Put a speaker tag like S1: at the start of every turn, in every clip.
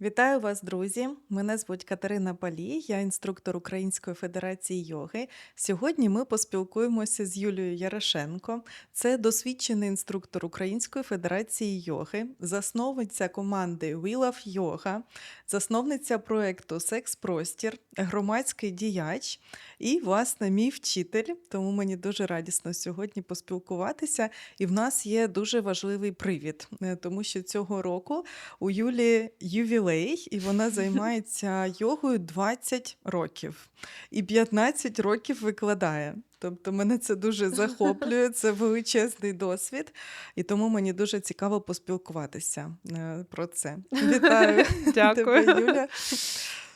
S1: Вітаю вас, друзі! Мене звуть Катерина Палій, я інструктор Української федерації йоги. Сьогодні ми поспілкуємося з Юлією Ярошенко. Це досвідчений інструктор Української федерації йоги, засновниця команди We Love Yoga, засновниця проєкту Секс Простір, громадський діяч і, власне, мій вчитель. Тому мені дуже радісно сьогодні поспілкуватися. І в нас є дуже важливий привід, е, тому що цього року у Юлі ювілей, і вона займається йогою 20 років і 15 років викладає. Тобто мене це дуже захоплює, це величезний досвід, і тому мені дуже цікаво поспілкуватися е, про це. Вітаю
S2: Дякую.
S1: тебе, Юля.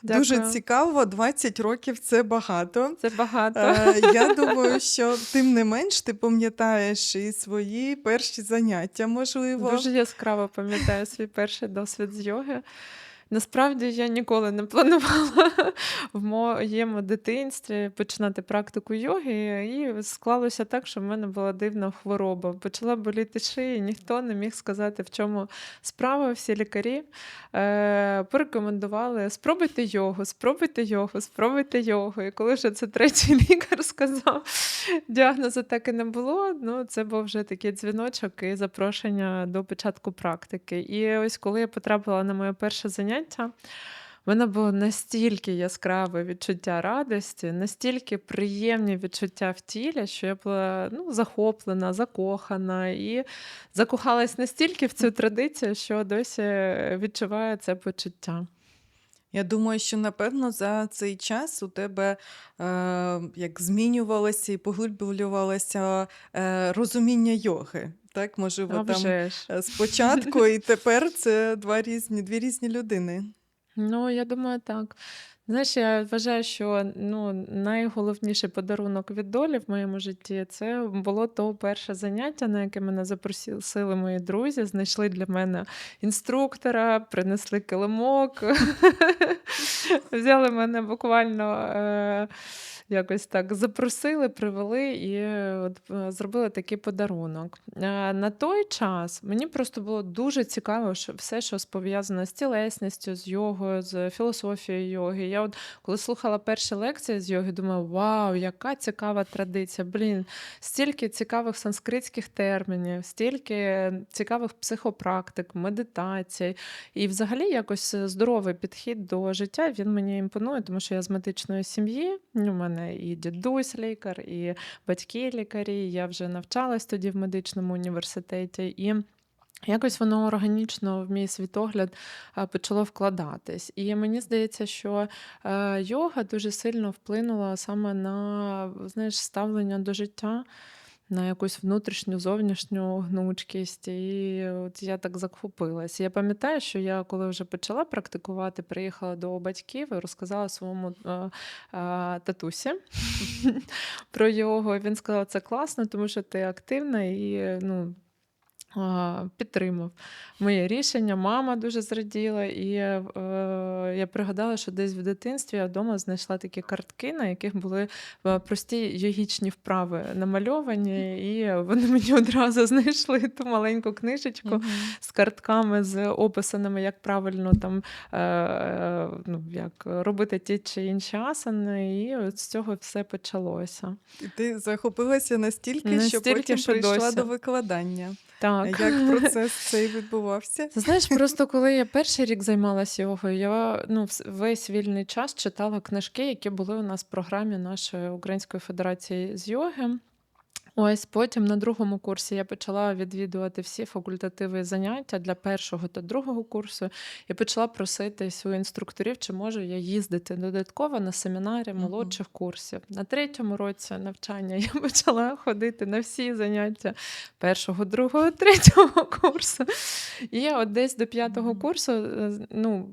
S1: Дуже цікаво, 20 років це багато.
S2: Це багато.
S1: Е, Я думаю, що тим не менш ти пам'ятаєш і свої перші заняття, можливо.
S2: Дуже яскраво пам'ятаю свій перший досвід з йоги. Насправді я ніколи не планувала в моєму дитинстві починати практику йоги, і склалося так, що в мене була дивна хвороба. Почала боліти шия, ніхто не міг сказати, в чому справа. Всі лікарі е, порекомендували спробуйте йогу, спробуйте йогу, спробуйте йогу. І коли вже це третій лікар сказав, діагнозу так і не було. Ну, це був вже такий дзвіночок і запрошення до початку практики. І ось коли я потрапила на моє перше заняття, в мене було настільки яскраве відчуття радості, настільки приємні відчуття в тілі, що я була ну, захоплена, закохана і закохалась настільки в цю традицію, що досі відчуваю це почуття.
S1: Я думаю, що напевно за цей час у тебе е, як змінювалося і поглиблювалося е, розуміння йоги. Так, можливо,
S2: А
S1: там
S2: вже ж.
S1: е, спочатку і тепер це два різні, дві різні людини.
S2: Ну, я думаю, так. Знаєш, я вважаю, що ну, найголовніший подарунок від долі в моєму житті це було то перше заняття, на яке мене запросили мої друзі, знайшли для мене інструктора, принесли килимок, взяли мене буквально. Е- Якось так запросили, привели і е, от, е, зробили такий подарунок. Е, На той час мені просто було дуже цікаво, що все, що пов'язане з тілесністю, з йогою, з філософією йоги. Я от коли слухала перші лекції з йоги, думала, вау, яка цікава традиція! Блін, стільки цікавих санскритських термінів, стільки цікавих психопрактик, медитацій. І взагалі якось здоровий підхід до життя він мені імпонує, тому що я з медичної сім'ї. У мене і дідусь лікар, і батьки лікарі. Я вже навчалась тоді в медичному університеті. І Якось воно органічно в мій світогляд почало вкладатись. І мені здається, що е, йога дуже сильно вплинула саме на знаєш, ставлення до життя, на якусь внутрішню, зовнішню гнучкість. І от я так захопилась. Я пам'ятаю, що я, коли вже почала практикувати, приїхала до батьків і розказала своєму е, е, татусі про його. Він сказав, це класно, тому що ти активна і ну. Підтримав моє рішення. Мама дуже зраділа, і е, я пригадала, що десь в дитинстві я вдома знайшла такі картки, на яких були е, прості йогічні вправи намальовані, і вони мені одразу знайшли ту маленьку книжечку
S1: Мгм.
S2: з картками, з описаними, як правильно там е, ну, як робити ті чи інші асани, і от з цього все почалося.
S1: І ти захопилася настільки, що потім
S2: що
S1: прийшла
S2: досі.
S1: до викладання.
S2: Так.
S1: Як процес цей відбувався?
S2: Ти знаєш, просто коли я перший рік займалася йогою, я ну, весь вільний час читала книжки, які були у нас в програмі нашої Української Федерації з йоги. Ось потім на другому курсі я почала відвідувати всі факультативи заняття для першого та другого курсу і почала проситись у інструкторів, чи можу я їздити додатково на семінари
S1: Мгм.
S2: молодших курсів. На третьому році навчання я почала ходити на всі заняття першого, другого, третього курсу. І от десь до п'ятого курсу, е, ну,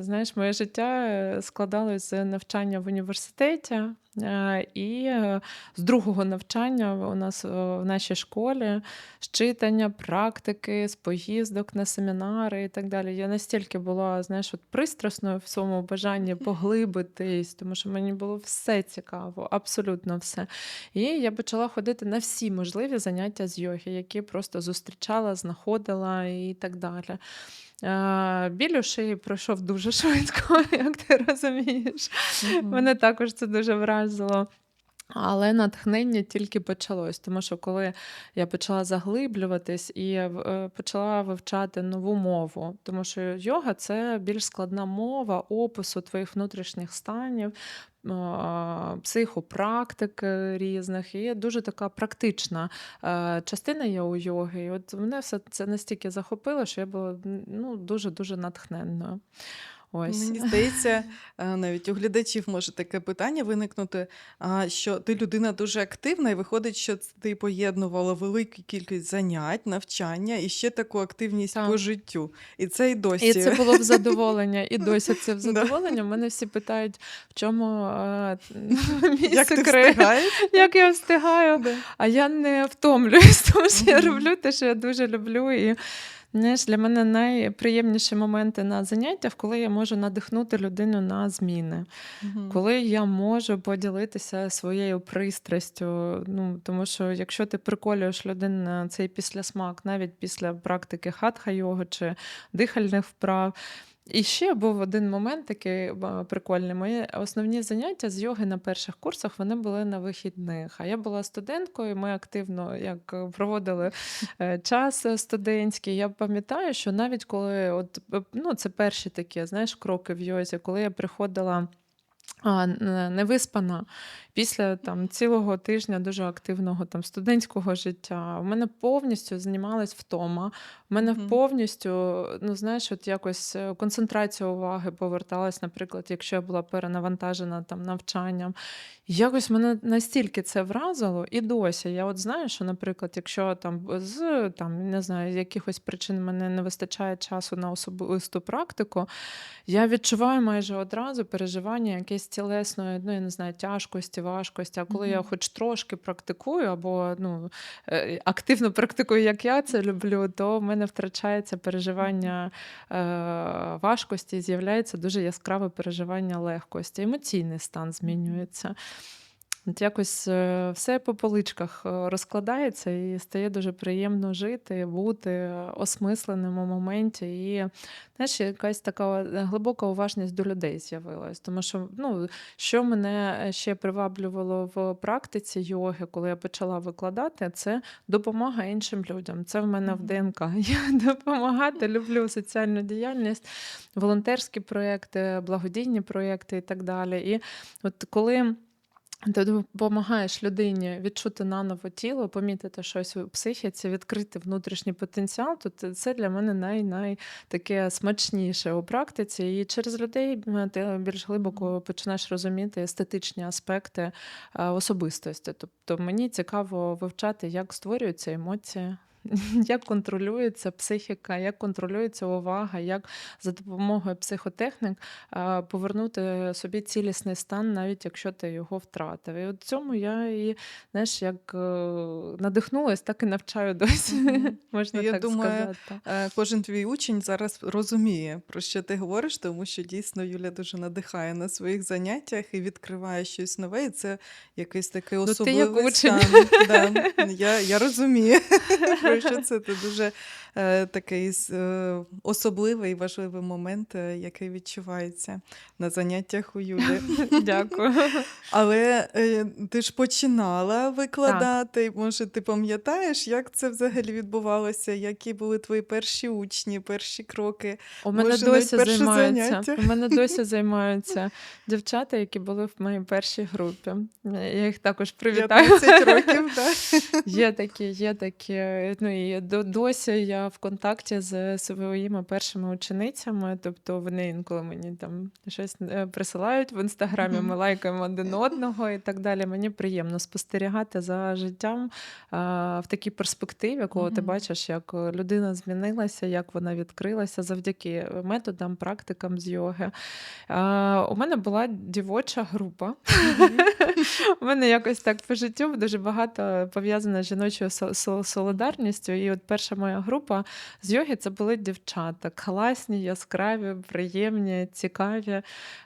S2: знаєш, моє життя е, складалось з навчання в університеті. Е, І е, з другого навчання у нас е, в нашій школі з читання, практики, з поїздок на семінари і так далі. Я настільки була, знаєш, от пристрасною в своєму бажанні поглибитись, тому що мені було все цікаво, абсолютно все. І я почала ходити на всі можливі заняття з йоги, які просто зустрічала, знаходила і так далі. Біль шиї пройшов дуже швидко, як ти розумієш.
S1: Мгм.
S2: Мене також це дуже вразило. Але натхнення тільки почалось, тому що коли я почала заглиблюватись і е, почала вивчати нову мову, тому що йога це більш складна мова опису твоїх внутрішніх станів, психопрактик е, різних, і дуже така практична е, частина є у йоги. І от мене все це настільки захопило, що я була ну, дуже-дуже натхненною. Ось.
S1: Мені здається, е, навіть у глядачів може таке питання виникнути, що ти людина дуже активна, і виходить, що ти поєднувала велику кількість занять, навчання і ще таку активність по життю. І це і досі.
S2: І це було в задоволення, і досі це в задоволення. Мене всі питають, в чому мій
S1: Як
S2: секрет,
S1: встигаєш?
S2: як я встигаю.
S1: Да.
S2: А я не втомлююсь, тому що я роблю те, що я дуже люблю. І знаєш, для мене найприємніші моменти на заняттях, коли я можу надихнути людину на зміни,
S1: угу.
S2: коли я можу поділитися своєю пристрастю. Ну, тому що якщо ти приколюєш людину на цей післясмак, навіть після практики хатха його чи дихальних вправ. І ще був один момент такий прикольний. Мої основні заняття з йоги на перших курсах вони були на вихідних. А я була студенткою, ми активно як е, проводили е, час студентський. Я пам'ятаю, що навіть коли от, е, ну, це перші такі знаєш, кроки в йозі, коли я приходила. А, невиспана після там цілого тижня дуже активного там студентського життя. У мене повністю знімалась втома. У мене
S1: Мгм.
S2: повністю, ну знаєш, от якось е, концентрація уваги поверталась, наприклад, якщо я була перенавантажена там навчанням. Якось мене настільки це вразило, і досі. Я от знаю, що, наприклад, якщо там з там не знаю, якихось причин мене не вистачає часу на особисту практику, я відчуваю майже одразу переживання якесь тілесної, ну я не знаю, тяжкості, важкості. А коли я хоч трошки практикую, або ну, е, активно практикую, як я це люблю, то в мене втрачається переживання е, важкості, з'являється дуже яскраве переживання легкості. Емоційний стан змінюється. От якось е, все по поличках е, розкладається і стає дуже приємно жити, бути осмисленим у моменті. І знаєш, якась така е, глибока уважність до людей з'явилась. Тому що ну, що мене ще приваблювало в практиці йоги, коли я почала викладати, це допомога іншим людям. Це в мене в ДНК. Я допомагати, люблю соціальну діяльність, волонтерські проекти, благодійні проекти і так далі. І от коли ти допомагаєш людині відчути наново тіло, помітити щось у психіці, відкрити внутрішній потенціал, то це- для мене най, най таке смачніше у практиці. І через людей ти більш глибоко починаєш розуміти естетичні аспекти особистості. Тобто мені цікаво вивчати, як створюються емоції. Як контролюється психіка, як контролюється увага, як за допомогою психотехнік повернути собі цілісний стан, навіть якщо ти його втратив. І от цьому я і знаєш, як е, надихнулась, так і навчаю досі. Можна
S1: Я
S2: так
S1: думаю,
S2: сказати.
S1: Е, Кожен твій учень зараз розуміє, про що ти говориш, тому що дійсно Юля дуже надихає на своїх заняттях і відкриває щось нове. І це якийсь такий
S2: Ну, ти як
S1: особливий стан. Да. Я, я розумію, про що це дуже е, такий е, особливий важливий момент, е, який відчувається на заняттях у Юлі.
S2: Дякую.
S1: Але е, ти ж починала викладати. Може, ти пам'ятаєш, як це взагалі відбувалося? Які були твої перші учні, перші кроки?
S2: У мене
S1: Може, навіть
S2: досі
S1: перше
S2: займаються.
S1: заняття?
S2: У мене досі займаються дівчата, які були в моїй першій групі. Я їх також привітаю.
S1: 15 років, так?
S2: Є такі, є такі. Ну і до- досі я в контакті з своїми першими ученицями. Тобто вони інколи мені там щось е, присилають в інстаграмі, ми лайкаємо один одного і так далі. Мені приємно спостерігати за життям а, в такій перспективі, коли ти бачиш, як людина змінилася, як вона відкрилася завдяки методам, практикам з йоги. А, у мене була дівоча група. У мене якось так по життю дуже багато пов'язано з жіночою со- со- І от перша моя група з йоги це були дівчата. Класні, яскраві, приємні, цікаві,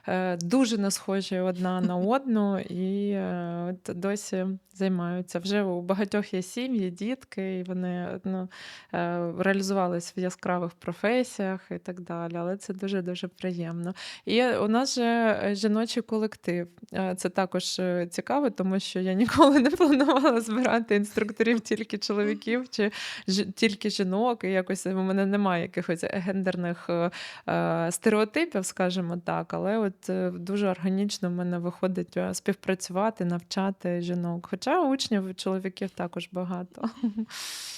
S2: е, дуже не схожі одна на одну. І е, от досі займаються. Вже у багатьох є сім'ї, дітки, і вони ну, е, реалізувались в яскравих професіях і так далі. Але це дуже-дуже приємно. І у нас же жіночий колектив. Це також цікаво, тому що я ніколи не планувала збирати інструкторів тільки чоловіків чи тільки жінок. І якось у мене немає якихось гендерних е, е, стереотипів, скажімо так. Але от е, дуже органічно в мене виходить е, співпрацювати, навчати жінок. Хоча учнів чоловіків також багато.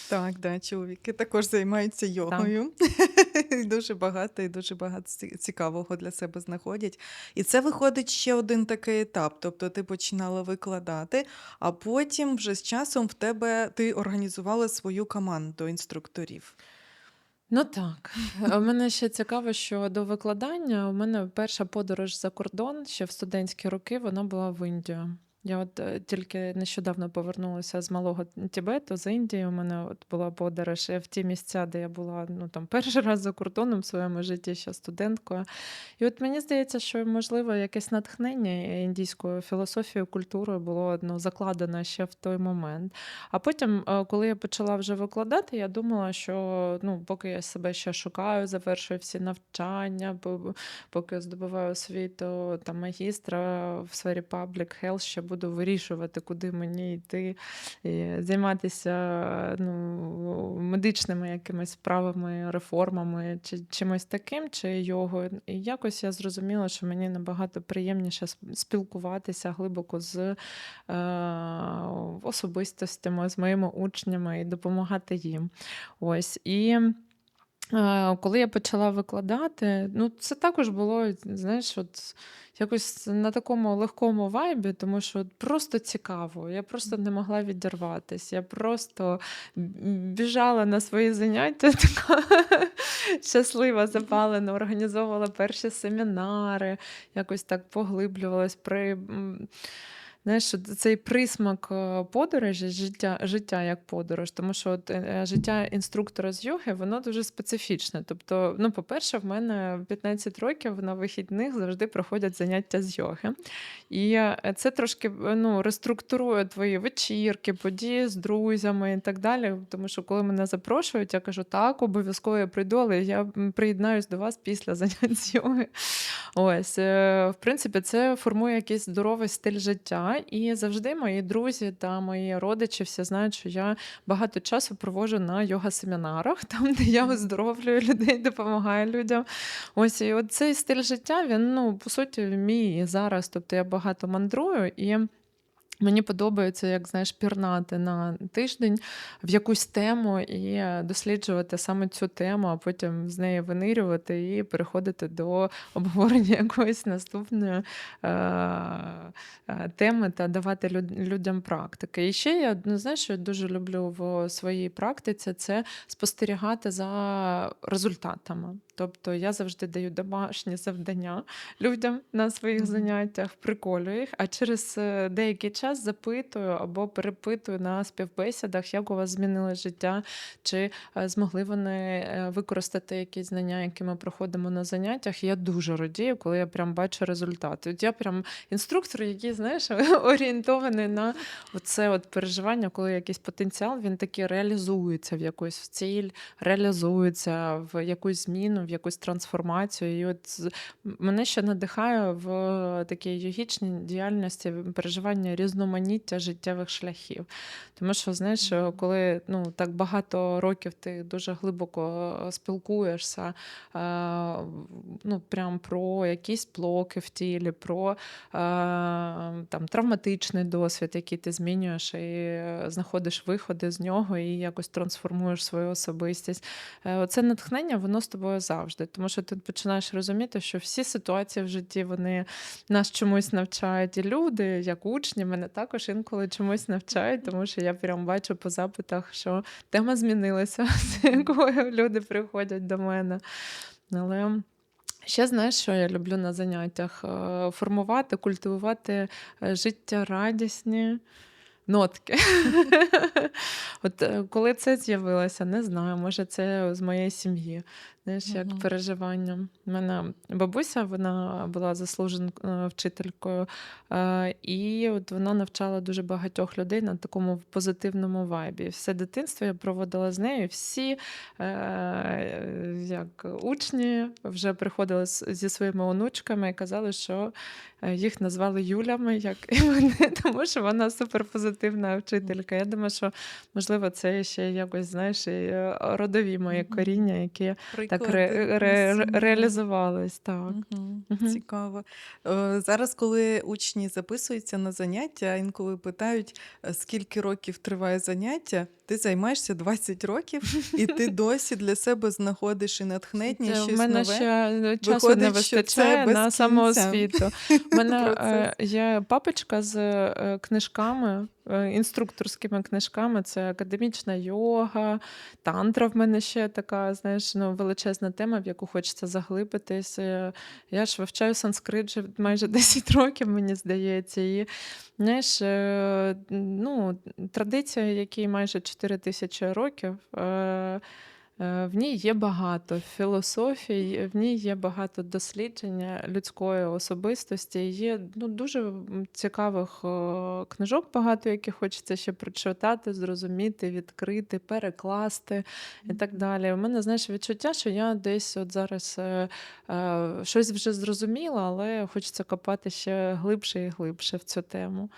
S1: Так, да, чоловіки також займаються йогою. І дуже багато і дуже багато цікавого для себе знаходять. І це виходить ще один такий етап. Тобто ти починала викладати, а потім вже з часом в тебе ти організувала свою команду інструкторів.
S2: Ну так. У мене ще цікаво, що до викладання у мене перша подорож за кордон ще в студентські роки вона була в Індію. Я от е, тільки нещодавно повернулася з малого Тібету, з Індії. У мене от була подорож в ті місця, де я була ну там перший раз за кордоном в своєму житті ще студенткою. І от мені здається, що можливо якесь натхнення індійською філософією, культурою було ну, закладено ще в той момент. А потім, е, коли я почала вже викладати, я думала, що ну, поки я себе ще шукаю, завершую всі навчання, по- поки здобуваю освіту там магістра в сфері public health, ще буду вирішувати, куди мені йти, і займатися ну, медичними якимись справами, реформами, чи чимось таким, чи йогою. І якось я зрозуміла, що мені набагато приємніше спілкуватися глибоко з е, особистостями, з моїми учнями і допомагати їм. Ось. І е, коли я почала викладати, ну це також було, знаєш, от якось на такому легкому вайбі, тому що от просто цікаво. Я просто не могла відірватися. Я просто біжала на свої заняття, така щаслива, запалена, організовувала перші семінари, якось так поглиблювалась при. Знаєш, цей присмак е, подорожі, життя, життя як подорож, тому що от, е, життя інструктора з йоги, воно дуже специфічне. Тобто, ну, по-перше, в мене 15 років на вихідних завжди проходять заняття з йоги. І е, це трошки е, ну, реструктурує твої вечірки, події з друзями і так далі. Тому що коли мене запрошують, я кажу, так, обов'язково я прийду, але я приєднаюсь до вас після занять з йоги. Ось, е, в принципі, це формує якийсь здоровий стиль життя. І завжди мої друзі та мої родичі всі знають, що я багато часу проводжу на йога-семінарах, там, де я оздоровлюю людей, допомагаю людям. Ось і от цей стиль життя, він, ну, по суті, мій зараз. Тобто я багато мандрую і. Мені подобається, як знаєш, пірнати на тиждень в якусь тему і досліджувати саме цю тему, а потім з неї винирювати і переходити до обговорення якоїсь наступної е- е, теми та давати люд- людям практики. І ще я ну, знаєш, що я дуже люблю в своїй практиці це спостерігати за результатами. Тобто я завжди даю домашні завдання людям на своїх заняттях, приколюю їх, а через е, деякий час запитую або перепитую на співбесідах, як у вас змінило життя, чи е, змогли вони е, використати якісь знання, які ми проходимо на заняттях. Я дуже радію, коли я прям бачу результати. От я прям інструктор, який, знаєш, орієнтований на це от переживання, коли якийсь потенціал він таки реалізується в якусь ціль, реалізується в якусь зміну, в якусь трансформацію. І от мене ще надихає в такій йогічній діяльності переживання різноманіття життєвих шляхів. Тому що, знаєш, коли ну, так багато років ти дуже глибоко спілкуєшся, е, ну, прям про якісь блоки в тілі, про е, там, травматичний досвід, який ти змінюєш і е, знаходиш виходи з нього і якось трансформуєш свою особистість. Е, Оце натхнення, воно з тобою завжди, тому що ти починаєш розуміти, що всі ситуації в житті вони нас чомусь навчають. І люди, як учні, мене також інколи чомусь навчають, тому що я прям бачу по запитах, що тема змінилася, з якою люди приходять до мене. Але Ще знаєш, що я люблю на заняттях? Е, Формувати, культивувати е, життєрадісні нотки. От е, коли це з'явилося, не знаю, може, це з моєї сім'ї. Знаєш, як
S1: Мгм.
S2: переживання. У мене бабуся, вона була заслуженою вчителькою, е, і от вона навчала дуже багатьох людей на такому позитивному вайбі. Все дитинство я проводила з нею. Всі е, як учні вже приходили зі своїми онучками і казали, що е, їх назвали Юлями, як і вони, тому що вона суперпозитивна вчителька. Я думаю, що можливо це ще якось знаєш, і е, родові мої коріння, які так ре, ре, реалізувалось. Так.
S1: Угу.
S2: Угу.
S1: Цікаво. Е, Зараз, коли учні записуються на заняття, інколи питають, е, скільки років триває заняття, ти займаєшся 20 років, і ти досі для себе знаходиш і натхнення, і
S2: Це в
S1: щось
S2: мене ще часу не
S1: Виходить,
S2: вистачає на самоосвіту. У мене є папочка з е, книжками, е, інструкторськими книжками. Це академічна йога, тантра в мене ще така, знаєш, ну, величезна тема, в яку хочеться заглибитись. Е, Я ж вивчаю санскрит вже майже 10 років, мені здається. І знаєш, ну, традиція, якій майже 4 тисячі років. е, В ній є багато філософій, в ній є багато дослідження людської особистості. Є ну, дуже цікавих е, книжок, багато яких хочеться ще прочитати, зрозуміти, відкрити, перекласти і так далі. У мене знаєш відчуття, що я десь от зараз е, е, щось вже зрозуміла, але хочеться копати ще глибше і глибше в цю тему.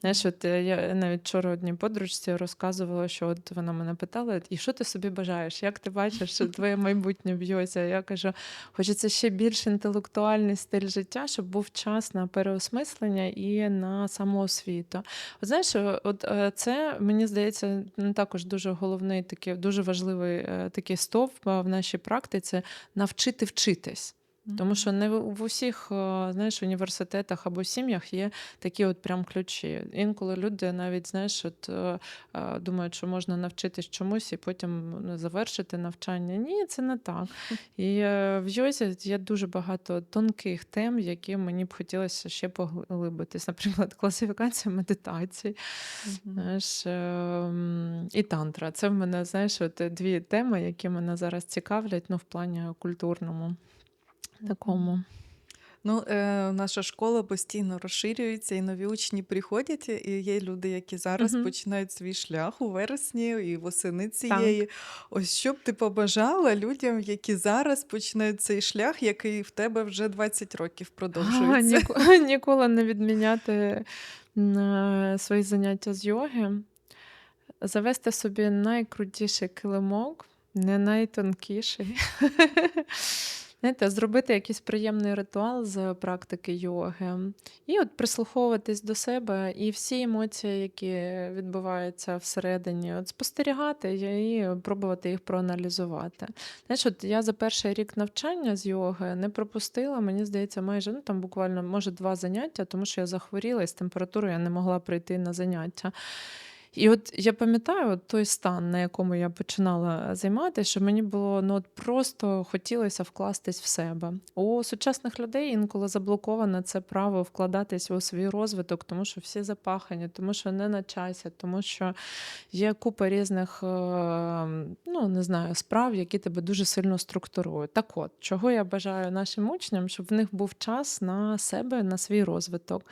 S2: Знаєш, от е, я навіть вчора одній подружці розказувала, що от вона мене питала, і що ти собі бажаєш? Як ти бачиш що твоє майбутнє б'ється? Я кажу, хочеться ще більш інтелектуальний стиль життя, щоб був час на переосмислення і на самоосвіту. От знаєш, е, от е, це мені здається ну, також дуже головний такий, дуже важливий е, такий стовп в нашій практиці навчити вчитись. Тому що не в усіх е, знаєш, університетах або сім'ях є такі от прям ключі. Інколи люди навіть знаєш, от е, е, думають, що можна навчитись чомусь і потім ну, завершити навчання. Ні, це не так. І е, в йозі є дуже багато тонких тем, які мені б хотілося ще поглибитись. Наприклад, класифікація медитацій. Знаєш, ем, і тантра. Це в мене, знаєш, от дві теми, які мене зараз цікавлять, ну, в плані культурному. Такому.
S1: Ну, е, наша школа постійно розширюється, і нові учні приходять, і є люди, які зараз
S2: Мгм.
S1: починають свій шлях у вересні і восени
S2: Так.
S1: цієї. Ось що б ти побажала людям, які зараз починають цей шлях, який в тебе вже 20 років
S2: А,
S1: продовжується.
S2: ніко- Ніколи не відміняти е, свої заняття з йоги. Завести собі найкрутіший килимок, не найтонкіший. Знаєте, зробити якийсь приємний ритуал з практики йоги. І от прислуховуватись до себе і всі емоції, які відбуваються всередині, от спостерігати і пробувати їх проаналізувати. Знаєш, от я за перший рік навчання з йоги не пропустила, мені здається, майже ну там буквально може два заняття, тому що я захворіла і з температурою я не могла прийти на заняття. І от я пам'ятаю от той стан, на якому я починала займатися, що мені було ну от просто хотілося вкластись в себе. У сучасних людей інколи заблоковане це право вкладатись у свій розвиток, тому що всі запахані, тому що не на часі, тому що є купа різних е, ну не знаю справ, які тебе дуже сильно структурують. Так от, чого я бажаю нашим учням, щоб в них був час на себе, на свій розвиток.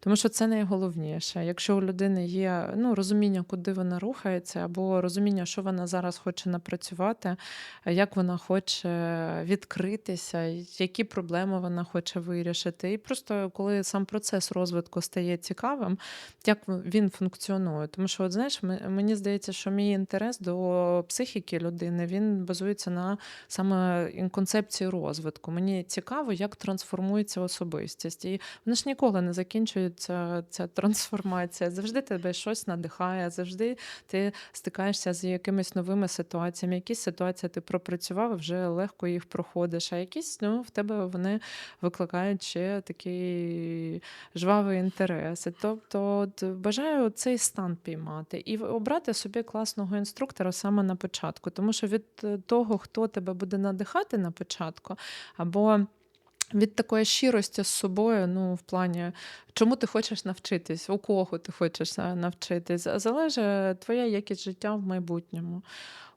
S2: Тому що це найголовніше. Якщо у людини є ну, розуміння, куди вона рухається, або розуміння, що вона зараз хоче напрацювати, як вона хоче відкритися, які проблеми вона хоче вирішити. І просто коли сам процес розвитку стає цікавим, як він функціонує. Тому що, от, знаєш, мені здається, що мій інтерес до психіки людини він базується на саме концепції розвитку. Мені цікаво, як трансформується особистість. І вона ж ніколи не закінчується ця трансформація. Завжди тебе щось надихає, завжди ти стикаєшся з якимись новими ситуаціями. Якісь ситуації ти пропрацював, вже легко їх проходиш, а якісь ну, в тебе вони викликають ще такий жвавий інтерес. Тобто, от, бажаю цей стан піймати і обрати собі класного інструктора саме на початку, тому що від того, хто тебе буде надихати на початку, або від такої щирості з собою, ну, в плані, чому ти хочеш навчитись, у кого ти хочеш е, навчитись, залежить твоя якість життя в майбутньому.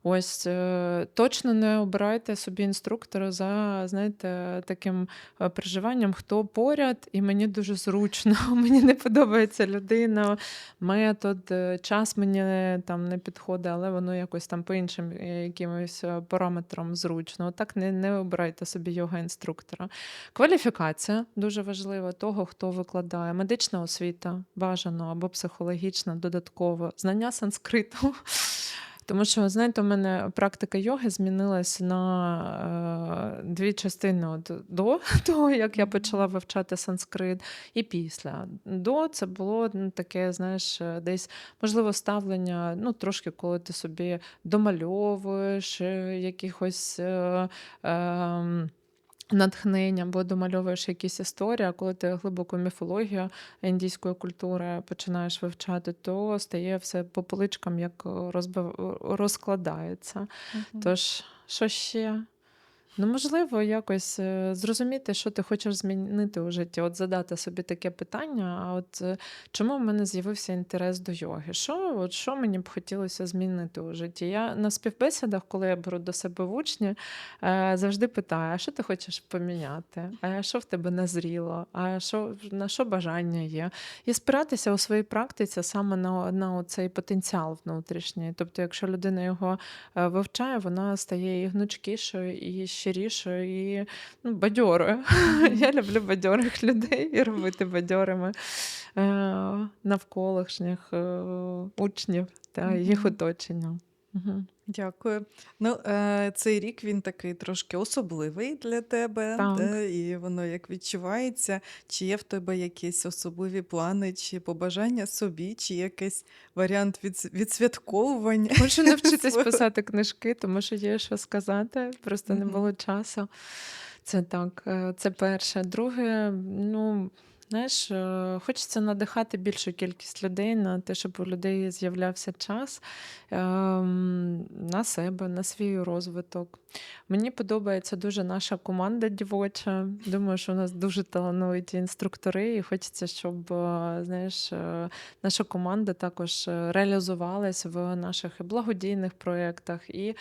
S2: Ось е, точно не обирайте собі інструктора за, знаєте, таким е, переживанням, хто поряд, і мені дуже зручно, мені не подобається людина, метод, е, час мені там не підходить, але воно якось там по іншим якимось параметрам зручно. Так не, не обирайте собі йога-інструктора. Кваліфікація дуже важлива того, хто викладає. Медична освіта бажано або психологічна, додатково, знання санскриту. Тому що, знаєте, у мене практика йоги змінилась на е, дві частини от, до того, як я почала вивчати санскрит, і після. До це було ну, таке, знаєш, е, десь можливо ставлення, ну, трошки, коли ти собі домальовуєш е, якихось. Е, е, Натхнення або домальовуєш якісь історії, а коли ти глибоку міфологію індійської культури починаєш вивчати, то стає все по поличкам, як розбив... розкладається.
S1: Угу.
S2: Тож, що ще? Ну, можливо, якось е, зрозуміти, що ти хочеш змінити у житті. От задати собі таке питання: а от е, чому в мене з'явився інтерес до йоги? Що, от, що мені б хотілося змінити у житті? Я на співбесідах, коли я беру до себе в учні, е, завжди питаю: а що ти хочеш поміняти? А що в тебе назріло? А що, на що бажання є? І спиратися у своїй практиці саме на, на цей потенціал внутрішній. Тобто, якщо людина його вивчає, вона стає і гнучкішою, і щирішою, і ну, бадьоре. Я люблю бадьорих людей і робити бадьорими е, навколишніх е, учнів та їх оточення. Мгм.
S1: Дякую. Ну, е, цей рік він такий трошки особливий для тебе,
S2: Так.
S1: да, і воно як відчувається. Чи є в тебе якісь особливі плани, чи побажання собі, чи якийсь варіант від, відсвятковування?
S2: Хочу навчитись
S1: свого-
S2: писати книжки, тому що є що сказати, просто не
S1: Мгм.
S2: було часу. Це так, е, це перше. Друге, ну. Знаєш, е, хочеться надихати більшу кількість людей на те, щоб у людей з'являвся час ем, на себе, на свій розвиток. Мені подобається дуже наша команда дівоча. Думаю, що у нас дуже талановиті інструктори, і хочеться, щоб е, знаєш, е, наша команда також реалізувалась в наших і благодійних проєктах, і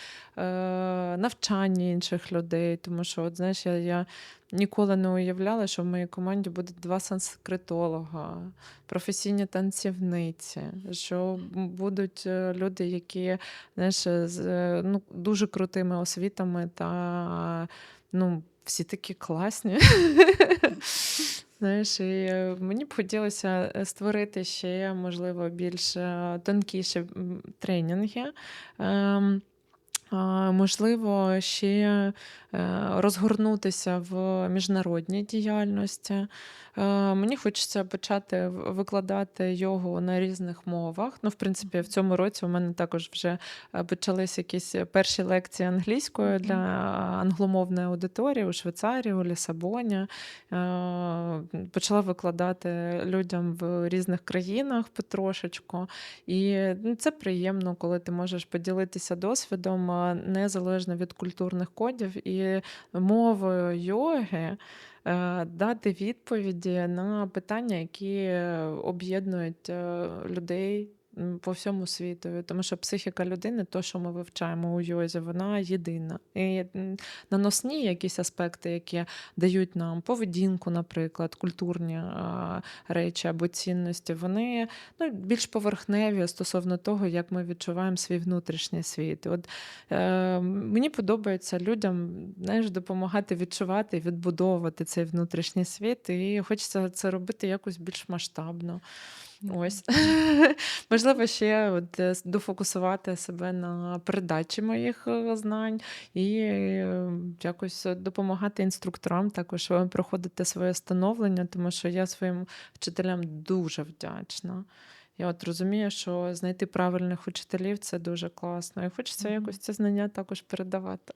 S2: навчанні інших людей. Тому що, от, знаєш, я, я ніколи не уявляла, що в моїй команді буде два санскритолога, професійні танцівниці, що будуть е, люди, які знаєш, з е, ну, дуже крутими освітами та ну, всі такі класні. Знаєш, і е, мені б хотілося створити ще, можливо, більш тонкіші тренінги. Можливо, ще е, розгорнутися в міжнародній діяльності. Е, Мені хочеться почати викладати йогу на різних мовах. Ну, в принципі, в цьому році у мене також вже е, почались якісь перші лекції англійською для англомовної аудиторії у Швейцарії, у Лісабоні. Почала викладати людям в різних країнах потрошечку. І ну, це приємно, коли ти можеш поділитися досвідом незалежно від культурних кодів і мовою йоги. е, Дати відповіді на питання, які е, об'єднують е, людей по всьому світу. Тому що психіка людини, то, що ми вивчаємо у йозі, вона єдина. І наносні якісь аспекти, які дають нам поведінку, наприклад, культурні речі або цінності, вони ну, більш поверхневі стосовно того, як ми відчуваємо свій внутрішній світ. От, е, мені подобається людям знаєш, допомагати відчувати відбудовувати цей внутрішній світ, і хочеться це робити якось більш масштабно. Ось. Можливо, ще от, е, дофокусувати себе на передачі моїх е, знань і е, якось допомагати інструкторам також проходити своє становлення, тому що я своїм вчителям дуже вдячна. Я от розумію, що знайти правильних учителів це дуже класно. І хочеться
S1: Мгм.
S2: якось це знання також передавати.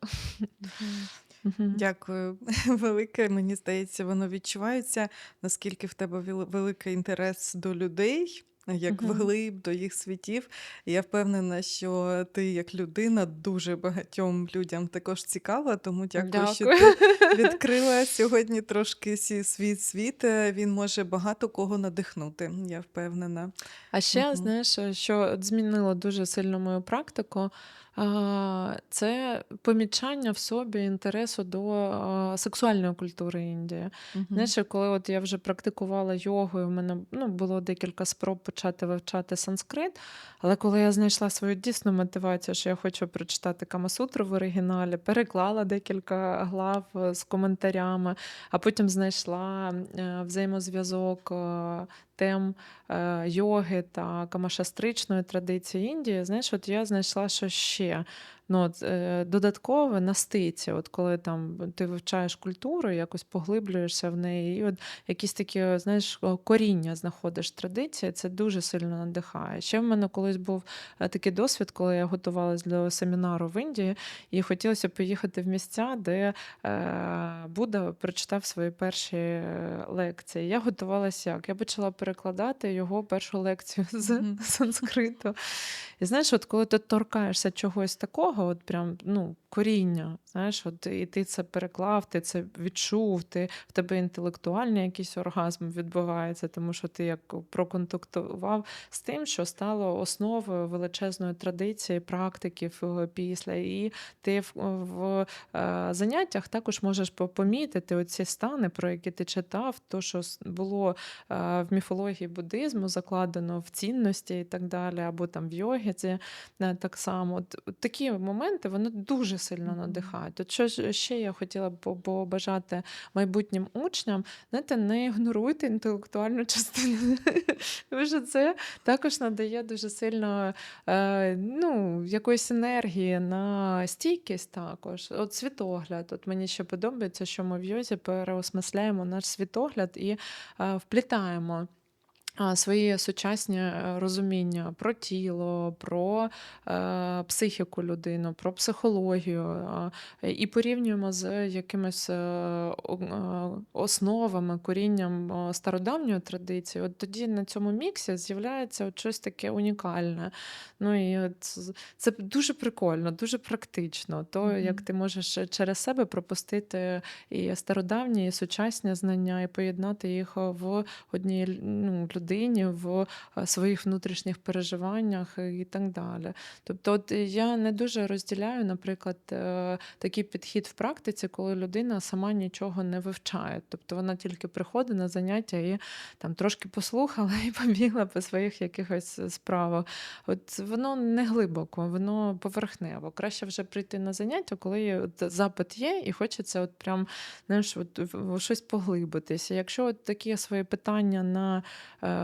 S1: Дякую велике. Мені здається, воно відчувається, наскільки в тебе великий інтерес до людей. як
S2: Мгм.
S1: вглиб до їх світів. І я впевнена, що ти як людина дуже багатьом людям також цікава, тому дякую, що ти відкрила сьогодні трошки свій світ. Е, Він може багато кого надихнути, я впевнена.
S2: А ще,
S1: Мгм.
S2: знаєш, е, що змінило дуже сильно мою практику, це помічання в собі інтересу до сексуальної культури Індії.
S1: Мгм.
S2: Знаєш, коли от я вже практикувала йогу, і в мене ну, було декілька спроб почати вивчати санскрит, але коли я знайшла свою дійсну мотивацію, що я хочу прочитати Камасутру в оригіналі, переклала декілька глав е, з коментарями, а потім знайшла е, взаємозв'язок е, тем е, йоги та камашастричної традиції Індії, знаєш, от я знайшла, що ще. Ну, от, е, додаткове на стиці, от коли там ти вивчаєш культуру, якось поглиблюєшся в неї, і от якісь такі, знаєш, коріння знаходиш традиції, це дуже сильно надихає. Ще в мене колись був е, такий досвід, коли я готувалась до семінару в Індії, і хотілося поїхати в місця, де е, Будда прочитав свої перші лекції. Я готувалася як? Я почала перекладати його першу лекцію з санскриту. І знаєш, от коли ти торкаєшся чогось такого, от прям ну, коріння, знаєш, от і ти це переклав, ти це відчув, ти в тебе інтелектуальний якийсь оргазм відбувається, тому що ти як проконтактував з тим, що стало основою величезної традиції, практиків е, після. І ти в, в е, заняттях також можеш помітити оці стани, про які ти читав, то, що було е, в міфології буддизму закладено в цінності і так далі, або там в йогі це е, так само. От такі моменти вони дуже сильно надихають. От що ж ще я хотіла б по- побажати майбутнім учням, знаєте, не ігноруйте інтелектуальну частину. Тому що це також надає дуже сильно е, ну, якоїсь енергії на стійкість також. От світогляд. От мені ще подобається, що ми в йозі переосмисляємо наш світогляд і е, вплітаємо. А, Свої сучасні е, розуміння про тіло, про е, психіку людину, про психологію, а, і порівнюємо з якимись е, е, основами, корінням е, стародавньої традиції. От тоді на цьому міксі з'являється от щось таке унікальне. Ну і от це дуже прикольно, дуже практично. То, як ти можеш через себе пропустити і стародавні, і сучасні знання, і поєднати їх в одній ну, людині, в е, своїх внутрішніх переживаннях і так далі. Тобто, от я не дуже розділяю, наприклад, е, такий підхід в практиці, коли людина сама нічого не вивчає. Тобто вона тільки приходить на заняття і там трошки послухала і побігла по своїх якихось справах. От воно не глибоко, воно поверхнево. Краще вже прийти на заняття, коли от запит є, і хочеться от прям знаєш, от щось поглибитися. Якщо от такі свої питання на е,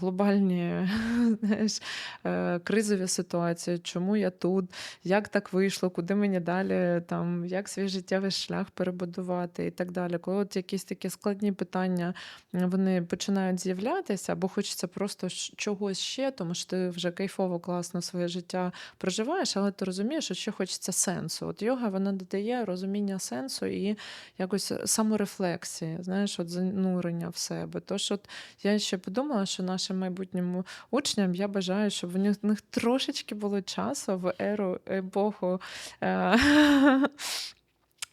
S2: глобальні знаєш, е, кризові ситуації, чому я тут, як так вийшло, куди мені далі, там, як свій життєвий шлях перебудувати і так далі. Коли от якісь такі складні питання вони починають з'являтися, або хочеться просто чогось ще, тому що ти вже кайфово, класно своє життя проживаєш, але ти розумієш, що ще хочеться сенсу. От йога вона додає розуміння сенсу і якось саморефлексії, знаєш, от занурення в себе. Тож от я ще подумала, що нашим майбутнім учням я бажаю, щоб в них, трошечки було часу в еру епоху. Е-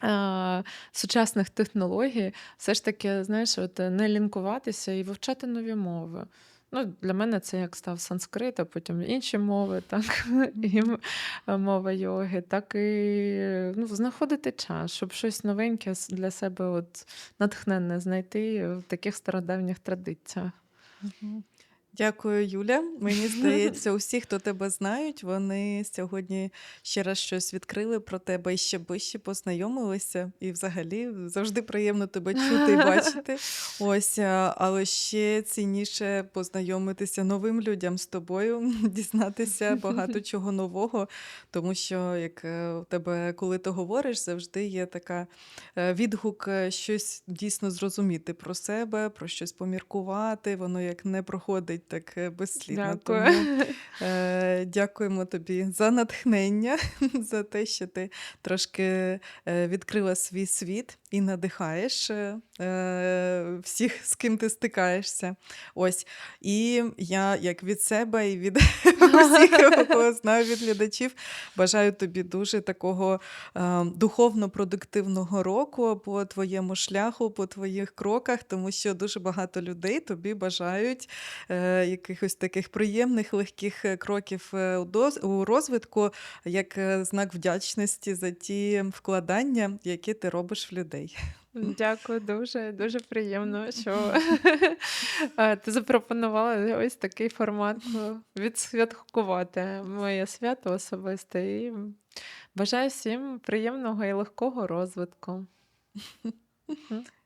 S2: е, Сучасних технологій, все ж таки, знаєш, от е, не лінкуватися і вивчати нові мови. Ну, для мене це як став санскрит, а потім інші мови, так, і е, мова йоги, так і ну, знаходити час, щоб щось новеньке для себе от, натхненне знайти в таких стародавніх традиціях.
S1: Мгм. Дякую, Юля. Мені здається, усі, хто тебе знають, вони сьогодні ще раз щось відкрили про тебе і ще ближче познайомилися. І взагалі завжди приємно тебе чути і бачити. Ось, але ще цінніше познайомитися новим людям з тобою, дізнатися багато чого нового, тому що як е, у тебе, коли ти говориш, завжди є така е, відгук, е, щось дійсно зрозуміти про себе, про щось поміркувати. Воно як не проходить так е, безслідно.
S2: Дякую.
S1: Тому е, дякуємо тобі за натхнення, за те, що ти трошки е, відкрила свій світ і надихаєш е, е, всіх, з ким ти стикаєшся. Ось. І я, як від себе і від усіх, кого знаю від глядачів, бажаю тобі дуже такого е, духовно-продуктивного року по твоєму шляху, по твоїх кроках, тому що дуже багато людей тобі бажають е, якихось таких приємних, легких е, кроків у доз- у розвитку, як знак вдячності за ті вкладання, які ти робиш в людей.
S2: Дякую дуже, дуже приємно, що е, ти запропонувала ось такий формат е, відсвяткувати моє свято особисте. І бажаю всім приємного і легкого розвитку.